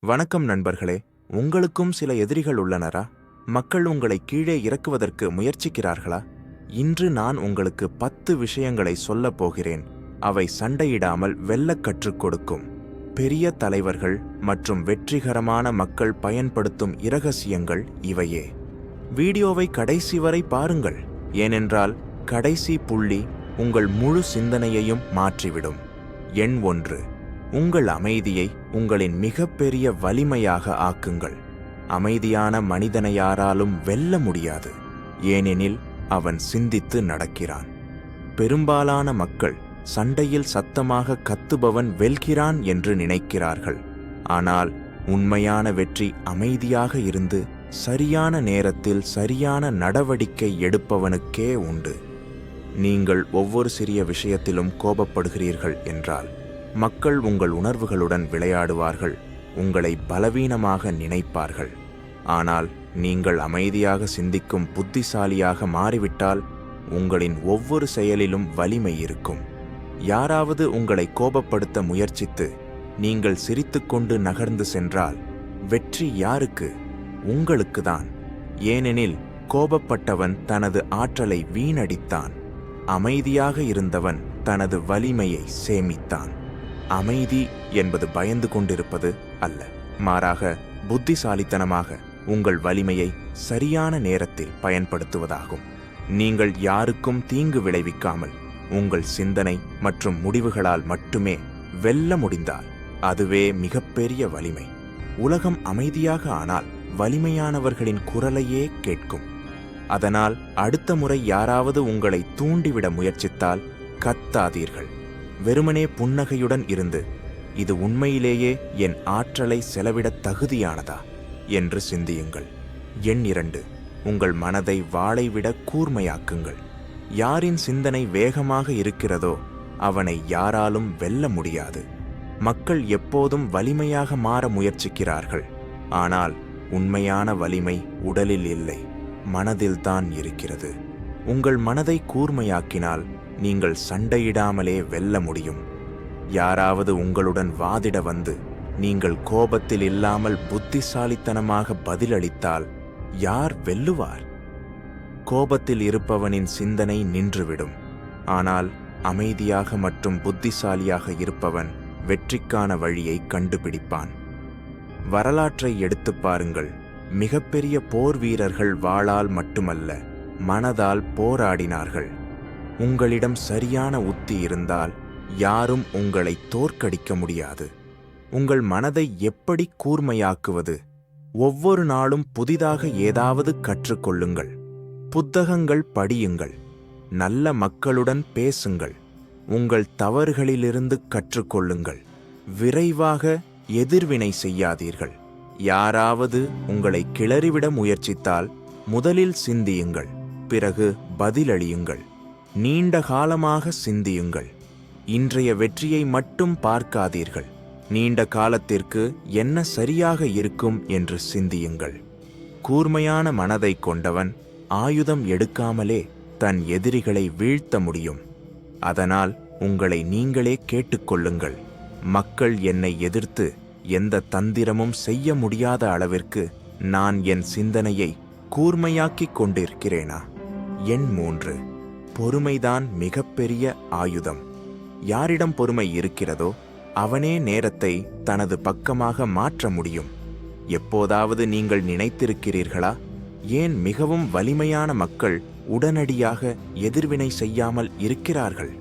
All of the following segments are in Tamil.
வணக்கம் நண்பர்களே உங்களுக்கும் சில எதிரிகள் உள்ளனரா? மக்கள் உங்களை கீழே இறக்குவதற்கு முயற்சிக்கிறார்களா? இன்று நான் உங்களுக்கு பத்து விஷயங்களை சொல்லப் போகிறேன். அவை சண்டையிடாமல் வெல்லக் கற்றுக் கொடுக்கும். பெரிய தலைவர்கள் மற்றும் வெற்றிகரமான மக்கள் பயன்படுத்தும் இரகசியங்கள் இவையே. வீடியோவை கடைசி வரை பாருங்கள். ஏனென்றால் கடைசி புள்ளி உங்கள் முழு சிந்தனையையும் மாற்றிவிடும். எண் ஒன்று. உங்கள் அமைதியை உங்களின் மிகப்பெரிய வலிமையாக ஆக்குங்கள். அமைதியான மனிதனை யாராலும் வெல்ல முடியாது. ஏனெனில் அவன் சிந்தித்து நடக்கிறான். பெரும்பாலான மக்கள் சண்டையில் சத்தமாக கத்துபவன் வெல்கிறான் என்று நினைக்கிறார்கள். ஆனால் உண்மையான வெற்றி அமைதியாக இருந்து சரியான நேரத்தில் சரியான நடவடிக்கை எடுப்பவனுக்கே உண்டு. நீங்கள் ஒவ்வொரு சிறிய விஷயத்திலும் கோபப்படுகிறீர்கள் என்றால் மக்கள் உங்கள் உணர்வுகளுடன் விளையாடுவார்கள் உங்களை பலவீனமாக நினைப்பார்கள். ஆனால் நீங்கள் அமைதியாக சிந்திக்கும் புத்திசாலியாக மாறிவிட்டால் உங்களின் ஒவ்வொரு செயலிலும் வலிமை இருக்கும். யாராவது உங்களை கோபப்படுத்த முயற்சித்து நீங்கள் சிரித்துக்கொண்டு நகர்ந்து சென்றால் வெற்றி யாருக்கு? உங்களுக்குதான். ஏனெனில் கோபப்பட்டவன் தனது ஆற்றலை வீணடித்தான். அமைதியாக இருந்தவன் தனது வலிமையை சேமித்தான். அமைதி என்பது பயந்து கொண்டிருப்பது அல்ல. மாறாக புத்திசாலித்தனமாக உங்கள் வலிமையை சரியான நேரத்தில் பயன்படுத்துவதாகும். நீங்கள் யாருக்கும் தீங்கு விளைவிக்காமல் உங்கள் சிந்தனை மற்றும் முடிவுகளால் மட்டுமே வெல்ல முடிந்தால் அதுவே மிகப்பெரிய வலிமை. உலகம் அமைதியாக ஆனால் வலிமையானவர்களின் குரலையே கேட்கும். அதனால் அடுத்த முறை யாராவது உங்களை தூண்டிவிட முயற்சித்தால் கத்தாதீர்கள். வெறுமனே புன்னகையுடன் இருந்து இது உண்மையிலேயே என் ஆற்றலை செலவிடத் தகுதியானதா? என்று சிந்தியுங்கள். எண் இரண்டு உங்கள் மனதை வாளைவிட கூர்மையாக்குங்கள். யாரின் சிந்தனை வேகமாக இருக்கிறதோ அவனை யாராலும் வெல்ல முடியாது. மக்கள் எப்போதும் வலிமையாக மாற முயற்சிக்கிறார்கள். ஆனால் உண்மையான வலிமை உடலில் இல்லை மனதில்தான் இருக்கிறது. உங்கள் மனதை கூர்மையாக்கினால் நீங்கள் சண்டையிடாமலே வெல்ல முடியும். யாராவது உங்களுடன் வாதிட வந்து நீங்கள் கோபத்தில் இல்லாமல் புத்திசாலித்தனமாக பதிலளித்தால் யார் வெல்லுவார்? கோபத்தில் இருப்பவனின் சிந்தனை நின்றுவிடும். ஆனால் அமைதியாக மற்றும் புத்திசாலியாக இருப்பவன் வெற்றிக்கான வழியை கண்டுபிடிப்பான். வரலாற்றை எடுத்துப் பாருங்கள். மிகப்பெரிய போர் வீரர்கள் வாளால் மட்டுமல்ல மனதால் போராடினார்கள். உங்களிடம் சரியான உத்தி இருந்தால் யாரும் உங்களை தோற்கடிக்க முடியாது. உங்கள் மனதை எப்படி கூர்மையாக்குவது? ஒவ்வொரு நாளும் புதிதாக ஏதாவது கற்றுக்கொள்ளுங்கள். புத்தகங்கள் படியுங்கள். நல்ல மக்களுடன் பேசுங்கள். உங்கள் தவறுகளிலிருந்து கற்றுக்கொள்ளுங்கள். விரைவாக எதிர்வினை செய்யாதீர்கள். யாராவது உங்களை கிளறிவிட முயற்சித்தால் முதலில் சிந்தியுங்கள். பிறகு பதிலளியுங்கள். நீண்ட காலமாக சிந்தியுங்கள். இன்றைய வெற்றியை மட்டும் பார்க்காதீர்கள். நீண்ட காலத்திற்கு என்ன சரியாக இருக்கும் என்று சிந்தியுங்கள். கூர்மையான மனதை கொண்டவன் ஆயுதம் எடுக்காமலே தன் எதிரிகளை வீழ்த்த முடியும். அதனால் உங்களை நீங்களே கேட்டுக்கொள்ளுங்கள். மக்கள் என்னை எதிர்த்து எந்த தந்திரமும் செய்ய முடியாத அளவிற்கு நான் என் சிந்தனையை கூர்மையாக்கிக் கொண்டிருக்கிறேனா? எண் மூன்று. பொறுமைதான் மிகப்பெரிய ஆயுதம். யாரிடம் பொறுமை இருக்கிறதோ அவனே நேரத்தை தனது பக்கமாக மாற்ற முடியும். எப்போதாவது நீங்கள் நினைத்திருக்கிறீர்களா? ஏன் மிகவும் வலிமையான மக்கள் உடனடியாக எதிர்வினை செய்யாமல் இருக்கிறார்கள்?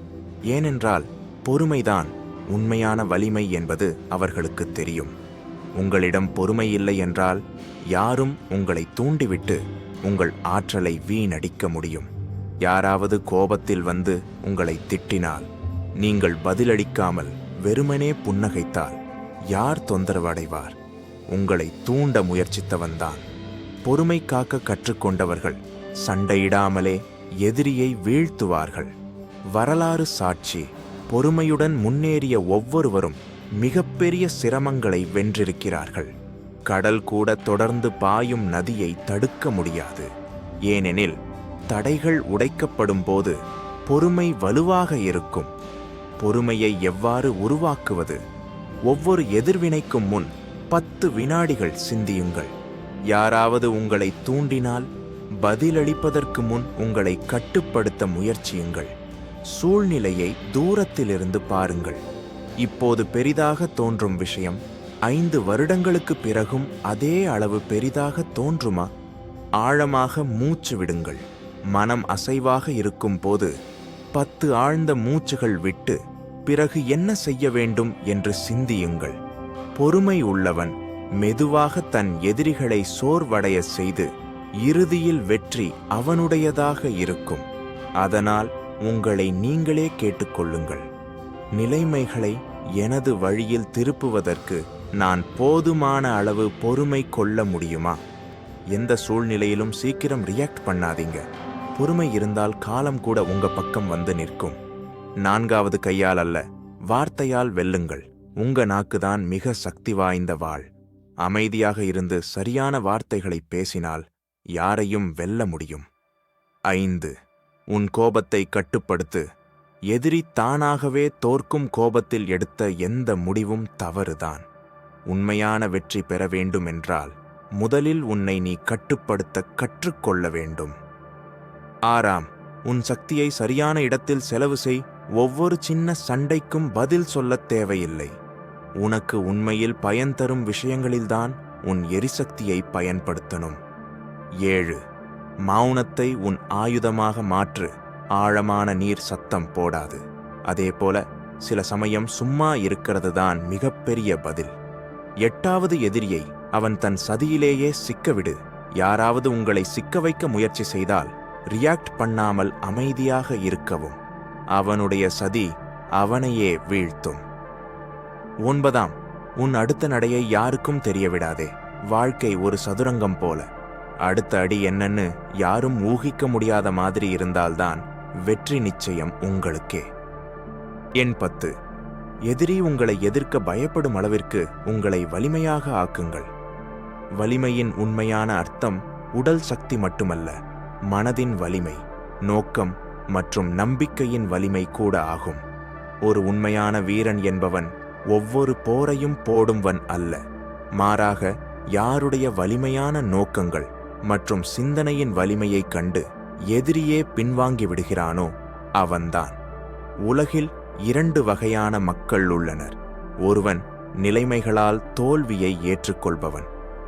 ஏனென்றால் பொறுமைதான் உண்மையான வலிமை என்பது அவர்களுக்கு தெரியும். உங்களிடம் பொறுமை இல்லை என்றால் யாரும் உங்களை தூண்டிவிட்டு உங்கள் ஆற்றலை வீணடிக்க முடியும். யாராவது கோபத்தில் வந்து உங்களை திட்டினால் நீங்கள் பதிலளிக்காமல் வெறுமனே புன்னகைத்தால் யார் தொந்தரவு அடைவார் உங்களை தூண்ட முயற்சித்தவன்தான் பொறுமை காக்க கற்றுக்கொண்டவர்கள் சண்டையிடாமலே எதிரியை வீழ்த்துவார்கள். வரலாறு சாட்சி பொறுமையுடன் முன்னேறிய ஒவ்வொருவரும் மிகப்பெரிய சிரமங்களை வென்றிருக்கிறார்கள். கடல் கூட தொடர்ந்து பாயும் நதியை தடுக்க முடியாது. ஏனெனில் தடைகள் உடைக்கப்படும் போது பொறுமை வலுவாக இருக்கும். பொறுமையை எவ்வாறு உருவாக்குவது? ஒவ்வொரு எதிர்வினைக்கும் முன் பத்து வினாடிகள் சிந்தியுங்கள். யாராவது உங்களை தூண்டினால் பதிலளிப்பதற்கு முன் உங்களை கட்டுப்படுத்த முயற்சியுங்கள். சூழ்நிலையை தூரத்திலிருந்து பாருங்கள். இப்போது பெரிதாக தோன்றும் விஷயம் ஐந்து வருடங்களுக்கு பிறகும் அதே அளவு பெரிதாக தோன்றுமா? ஆழமாக மூச்சு விடுங்கள். மனம் அசைவாக இருக்கும் போது பத்து ஆழ்ந்த மூச்சுகள் விட்டு பிறகு என்ன செய்ய வேண்டும் என்று சிந்தியுங்கள். பொறுமை உள்ளவன் மெதுவாக தன் எதிரிகளை சோர்வடைய செய்து இறுதியில் வெற்றி அவனுடையதாக இருக்கும். அதனால் உங்களை நீங்களே கேட்டுக்கொள்ளுங்கள். நிலைமைகளை எனது வழியில் திருப்புவதற்கு நான் போதுமான அளவு பொறுமை கொள்ள முடியுமா? எந்த சூழ்நிலையிலும் சீக்கிரம் ரியாக்ட் பண்ணாதீங்க. பொறுமை இருந்தால் காலம் கூட உங்க பக்கம் வந்து நிற்கும். நான்காவது கையால் அல்ல வார்த்தையால் வெல்லுங்கள். உங்க நாக்குதான் மிக சக்தி வாய்ந்த வாள். அமைதியாக இருந்து சரியான வார்த்தைகளை பேசினால் யாரையும் வெல்ல முடியும். ஐந்து உன் கோபத்தை கட்டுப்படுத்து. எதிரி தானாகவே தோற்கும் கோபத்தில் எடுத்த எந்த முடிவும் தவறுதான். உண்மையான வெற்றி பெற வேண்டுமென்றால் முதலில் உன்னை நீ கட்டுப்படுத்த கற்றுக்கொள்ள வேண்டும். ஆறாம் உன் சக்தியை சரியான இடத்தில் செலவு செய் ஒவ்வொரு சின்ன சண்டைக்கும் பதில் சொல்லத் தேவையில்லை. உனக்கு உண்மையில் பயன் தரும் விஷயங்களில்தான் உன் எரிசக்தியை பயன்படுத்தணும். ஏழு மௌனத்தை உன் ஆயுதமாக மாற்று ஆழமான நீர் சத்தம் போடாது. அதேபோல சில சமயம் சும்மா இருக்கிறது தான் மிகப்பெரிய பதில். எட்டாவது எதிரியை அவன் தன் சதியிலேயே சிக்கவிடு. யாராவது உங்களை சிக்க வைக்க முயற்சி செய்தால் ரியாக்ட் பண்ணாமல் அமைதியாக இருக்கவும். அவனுடைய சதி அவனையே வீழ்த்தும். ஒன்பதாம் உன் அடுத்த நடையை யாருக்கும் தெரியவிடாதே. வாழ்க்கை ஒரு சதுரங்கம் போல. அடுத்த அடி என்னன்னு யாரும் ஊகிக்க முடியாத மாதிரி இருந்தால்தான் வெற்றி நிச்சயம் உங்களுக்கே. எண் பத்து எதிரி உங்களை எதிர்க்க பயப்படும் அளவிற்கு உங்களை வலிமையாக ஆக்குங்கள். வலிமையின் உண்மையான அர்த்தம் உடல் சக்தி மட்டுமல்ல. மனதின் வலிமை நோக்கம் மற்றும் நம்பிக்கையின் வலிமை கூட ஆகும். ஒரு உண்மையான வீரன் என்பவன் ஒவ்வொரு போரையும் போடும்வன் அல்ல. மாறாக யாருடைய வலிமையான நோக்கங்கள் மற்றும் சிந்தனையின் வலிமையைக் கண்டு எதிரியே பின்வாங்கி விடுகிறானோ அவன்தான். உலகில் இரண்டு வகையான மக்கள் உள்ளனர். ஒருவன் நிலைமைகளால் தோல்வியை ஏற்றுக்கொள்பவன்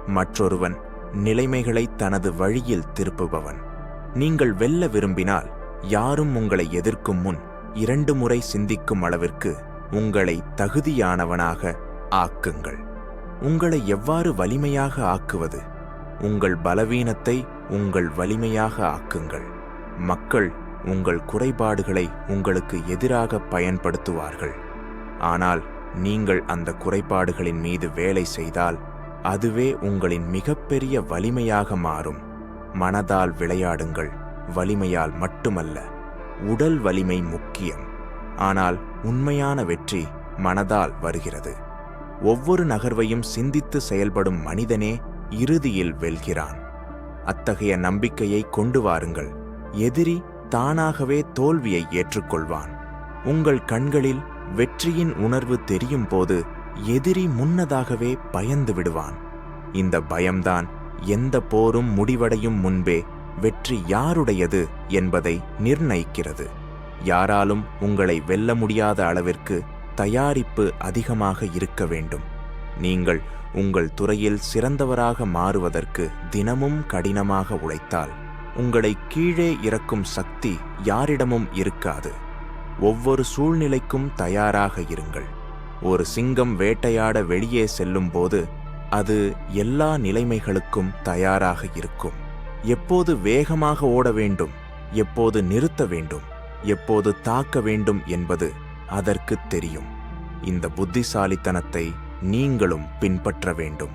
மற்றொருவன் நிலைமைகளை தனது வழியில் திருப்புபவன். நீங்கள் வெல்ல விரும்பினால் யாரும் உங்களை எதிர்க்கும் முன் இரண்டு முறை சிந்திக்கும் அளவிற்கு உங்களை தகுதியானவனாக ஆக்குங்கள். உங்களை எவ்வாறு வலிமையாக ஆக்குவது? உங்கள் பலவீனத்தை உங்கள் வலிமையாக ஆக்குங்கள். மக்கள் உங்கள் குறைபாடுகளை உங்களுக்கு எதிராக பயன்படுத்துவார்கள். ஆனால் நீங்கள் அந்த குறைபாடுகளின் மீது வேலை செய்தால் அதுவே உங்களின் மிகப்பெரிய வலிமையாக மாறும். மனதால் விளையாடுங்கள் வலிமையால் மட்டுமல்ல உடல் வலிமை முக்கியம். ஆனால் உண்மையான வெற்றி மனதால் வருகிறது. ஒவ்வொரு நகர்வையும் சிந்தித்து செயல்படும் மனிதனே இறுதியில் வெல்கிறான். அத்தகைய நம்பிக்கையை கொண்டு வாருங்கள். எதிரி தானாகவே தோல்வியை ஏற்றுக்கொள்வான். உங்கள் கண்களில் வெற்றியின் உணர்வு தெரியும் போது எதிரி முன்னதாகவே பயந்து விடுவான். இந்த பயம்தான் எந்த போரும் முடிவடையும் முன்பே வெற்றி யாருடையது என்பதை நிர்ணயிக்கிறது. யாராலும் உங்களை வெல்ல முடியாத அளவிற்கு தயாரிப்பு அதிகமாக இருக்க வேண்டும். நீங்கள் உங்கள் துறையில் சிறந்தவராக மாறுவதற்கு தினமும் கடினமாக உழைத்தால் உங்களை கீழே இறக்கும் சக்தி யாரிடமும் இருக்காது. ஒவ்வொரு சூழ்நிலைக்கும் தயாராக இருங்கள். ஒரு சிங்கம் வேட்டையாட வெளியே செல்லும்போது அது எல்லா நிலைமைகளுக்கும் தயாராக இருக்கும். எப்போது வேகமாக ஓட வேண்டும் எப்போது நிறுத்த வேண்டும் எப்போது தாக்க வேண்டும் என்பது அதற்கு தெரியும். இந்த புத்திசாலித்தனத்தை நீங்களும் பின்பற்ற வேண்டும்.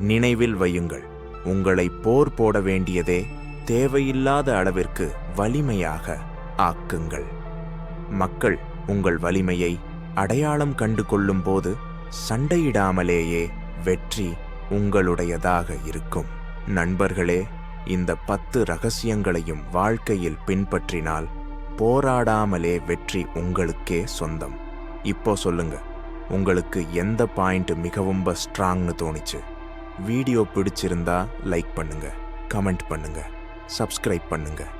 நினைவில் வையுங்கள் உங்களை போர் போட வேண்டியதே தேவையில்லாத அளவிற்கு வலிமையாக ஆக்குங்கள். மக்கள் உங்கள் வலிமையை அடையாளம் கண்டு கொள்ளும்போது சண்டையிடாமலேயே வெற்றி உங்களுடையதாக இருக்கும். நண்பர்களே இந்த பத்து ரகசியங்களையும் வாழ்க்கையில் பின்பற்றினால் போராடாமலே வெற்றி உங்களுக்கே சொந்தம். இப்போ சொல்லுங்க உங்களுக்கு எந்த பாயிண்ட் மிகவும் ஸ்ட்ராங்னு தோணுச்சு? வீடியோ பிடிச்சிருந்தா லைக் பண்ணுங்க கமெண்ட் பண்ணுங்க சப்ஸ்கிரைப் பண்ணுங்கள்